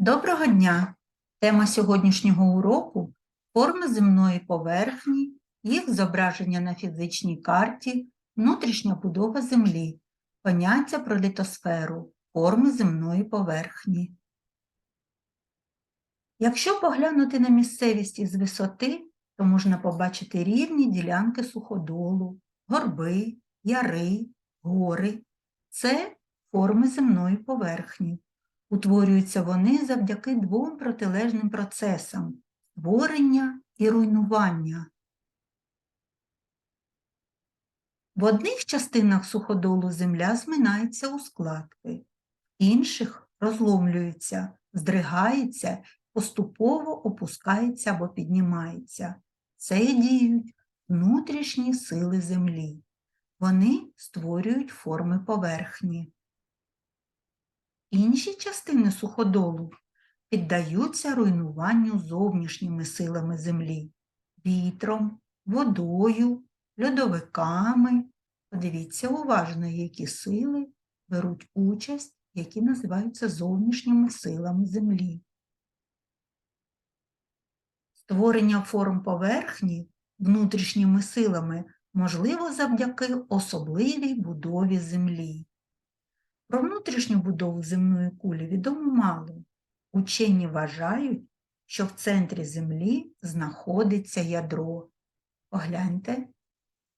Доброго дня! Тема сьогоднішнього уроку форми земної поверхні, їх зображення на фізичній карті, внутрішня будова Землі, поняття про літосферу, форми земної поверхні. Якщо поглянути на місцевість із висоти, то можна побачити рівні ділянки суходолу, горби, яри, гори. Це форми земної поверхні. Утворюються вони завдяки двом протилежним процесам творення і руйнування. В одних частинах суходолу земля зминається у складки, інших розломлюється, здригається, поступово опускається або піднімається. Це діють внутрішні сили землі. Вони створюють форми поверхні. Інші частини суходолу піддаються руйнуванню зовнішніми силами землі, вітром, водою, льодовиками. Подивіться уважно, які сили беруть участь, які називаються зовнішніми силами землі. Створення форм поверхні внутрішніми силами можливо завдяки особливій будові землі. Про внутрішню будову земної кулі відомо мало. Учені вважають, що в центрі Землі знаходиться ядро. Погляньте,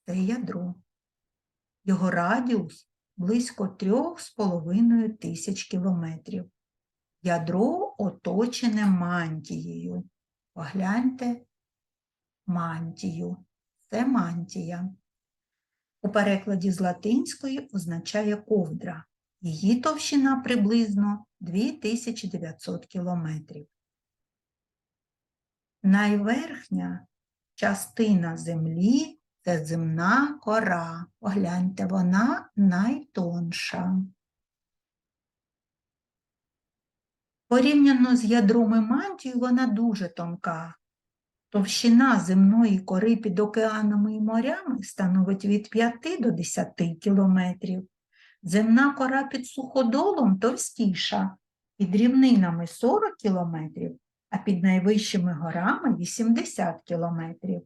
це ядро. Його радіус близько 3,5 тисяч кілометрів. Ядро оточене мантією. Погляньте мантію. Це мантія. У перекладі з латинської означає ковдра. Її товщина приблизно 2900 кілометрів. Найверхня частина землі це земна кора. Погляньте, вона найтонша. Порівняно з ядром і мантією вона дуже тонка. Товщина земної кори під океанами і морями становить від 5 до 10 кілометрів. Земна кора під суходолом товстіша, під рівнинами 40 кілометрів, а під найвищими горами 80 кілометрів.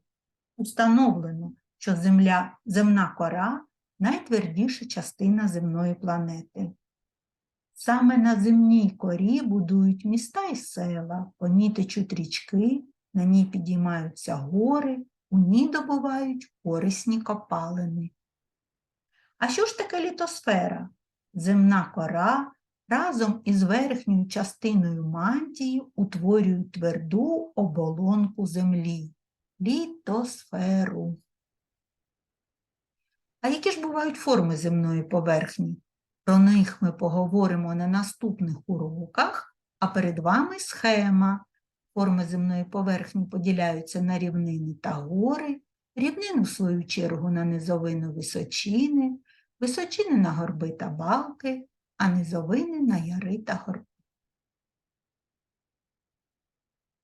Установлено, що земля, земна кора найтвердіша частина земної планети. Саме на земній корі будують міста і села, по ній течуть річки, на ній підіймаються гори, у ній добувають корисні копалини. А що ж таке літосфера? Земна кора разом із верхньою частиною мантії утворюють тверду оболонку землі літосферу. А які ж бувають форми земної поверхні? Про них ми поговоримо на наступних уроках, а перед вами схема. Форми земної поверхні поділяються на рівнини та гори, рівнини, в свою чергу, на низовину височини, височини на горби та балки, а низовини на яри та горби.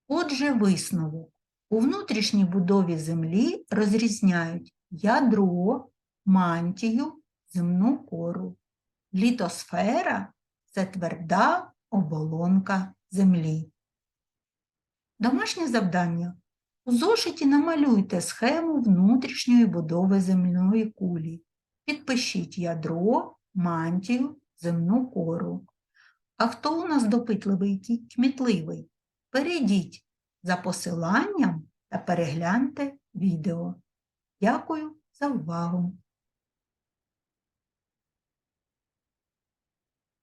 Отже, висновок. У внутрішній будові землі розрізняють ядро, мантію, земну кору. Літосфера це тверда оболонка землі. Домашнє завдання. У зошиті намалюйте схему внутрішньої будови земної кулі. Підпишіть ядро, мантію, земну кору. А хто у нас допитливий і кмітливий? Перейдіть за посиланням та перегляньте відео. Дякую за увагу!